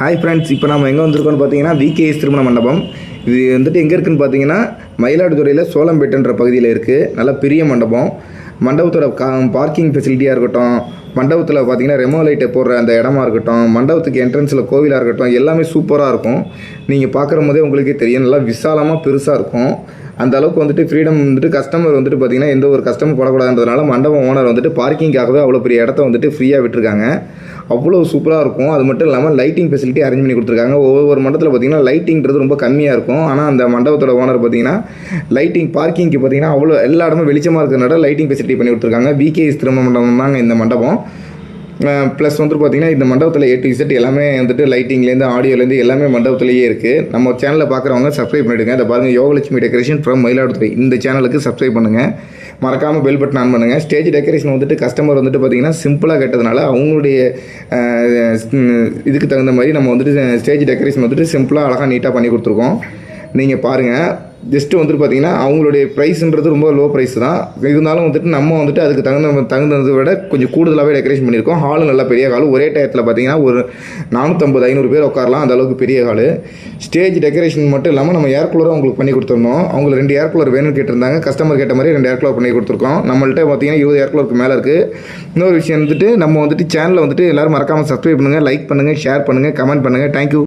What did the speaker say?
Hi friends இப்போ நம்ம எங்கே வந்திருக்கோம்னு பார்த்தீங்கன்னா விகேஎஸ் திருமண மண்டபம். இது வந்துட்டு எங்கே இருக்குதுன்னு பார்த்தீங்கன்னா மயிலாடுதுறையில் சோளம்பேட்டுன்ற பகுதியில் இருக்குது நல்ல பெரிய மண்டபம். மண்டபத்தோட கா பார்க்கிங் ஃபெசிலிட்டியாக இருக்கட்டும் மண்டபத்தில் பார்த்தீங்கன்னா ரெமோ லைட்டை போடுற அந்த இடமா இருக்கட்டும் மண்டபத்துக்கு என்ட்ரன்ஸில் கோவிலாக இருக்கட்டும் எல்லாமே சூப்பராக இருக்கும். நீங்கள் பார்க்குற போதே உங்களுக்கே தெரியும். நல்லா விசாலமாக பெருசாக இருக்கும். அந்த அளவுக்கு வந்துட்டு ஃப்ரீடம் வந்துட்டு கஸ்டமர் வந்துட்டு பார்த்தீங்கன்னா எந்த ஒரு கஸ்டமர் போடக்கூடாதுன்றதுனால மண்டபம் ஓனர் வந்துட்டு பார்க்கிங்காகவே அவ்வளோ பெரிய இடத்த வந்துட்டு ஃப்ரீயாக விட்டுருக்காங்க. அவ்வளோ சூப்பராக இருக்கும். அது மட்டும் இல்லாமல் லைட்டிங் ஃபெசிலிட்டி அரேஞ்ச் பண்ணி கொடுத்துருக்காங்க. ஒவ்வொரு மண்டபத்தில் பார்த்தீங்கன்னா லைட்டிங்கிறது ரொம்ப கம்மியாக இருக்கும். ஆனால் அந்த மண்டபத்தோட ஓனர் பார்த்தீங்கன்னா லைட்டிங் பார்க்கிங்க்கு பார்த்தீங்கன்னா அவ்வளோ எல்லா இடமும் வெளிச்சமாக இருக்கிறனால லைட்டிங் ஃபெசிலிட்டி பண்ணி கொடுத்துருக்காங்க. பிகேஎஸ் திரும்ப மண்டபம் தாங்க இந்த மண்டபம். ப்ளஸ் வந்து பார்த்தீங்கன்னா இந்த மண்டபத்தில் ஏ டு இசட் எல்லாமே வந்துட்டு லைட்டிங்லேருந்து ஆடியோலேருந்து எல்லாமே மண்டபத்திலேயே இருக்குது நம்ம சேனலில் பார்க்குறவங்க சப்ஸ்கிரைப் பண்ணிவிடுங்க அதை பாருங்கள் யோகலட்சுமி டெக்கரேஷன் ஃப்ரம் மயிலாடுதுறை. இந்த சேனலுக்கு சப்ஸ்கிரைப் பண்ணுங்கள் மறக்காமல் பெல் பட்டன் ஆன் பண்ணுங்கள் ஸ்டேஜ் டெக்கரேஷன் வந்துட்டு கஸ்டமர் வந்துட்டு பார்த்தீங்கன்னா சிம்பிளாக கேட்டதுனால அவங்களுடைய இதுக்கு தகுந்த மாதிரி நம்ம வந்துட்டு ஸ்டேஜ் டெக்கரேஷன் வந்துட்டு சிம்பிளாக அழகாக நீட்டாக பண்ணி கொடுத்துருக்கோம். நீங்கள் பாருங்கள் ஜஸ்ட்டு வந்துட்டு பார்த்தீங்கன்னா அவங்களுடைய ப்ரைஸுன்றது ரொம்ப லோ ப்ரைஸ் தான். இருந்தாலும் வந்துட்டு நம்ம வந்துட்டு அதுக்கு தகுந்த தகுந்ததை விட கொஞ்சம் கூடுதலாகவே டெக்கரேஷன் பண்ணியிருக்கோம். ஹாலும் நல்லா பெரிய ஹால் ஒரே டயத்தில் பார்த்தீங்கன்னா ஒரு நானூற்றம்பது ஐநூறு பேர் உட்காரலாம். அந்த அளவுக்கு பெரிய ஹாலு ஸ்டேஜ் டெக்கரேஷன் மட்டும் இல்லாமல் நம்ம ஏர் கூலரும் அவங்களுக்கு பண்ணி கொடுத்துருந்தோம் அவங்களுக்கு ரெண்டு ஏர் கூலர் வேணும்னு கேட்டிருந்தாங்க. கஸ்டமர் கேட்ட மாதிரி ரெண்டு ஏர் கூலர் பண்ணி கொடுத்துருக்கோம். நம்மள்ட்ட பார்த்திங்கன்னா இருபது ஏர் கூலருக்கு மேலே இருக்குது இன்னொரு விஷயம் வந்துட்டு நம்ம வந்துட்டு சேனலில் வந்துட்டு எல்லோரும் மறக்காமல் சப்ஸ்கிரைப் பண்ணுங்கள் லைக் பண்ணுங்கள் ஷேர் பண்ணுங்கள் கமெண்ட் பண்ணுங்கள் தேங்க்யூ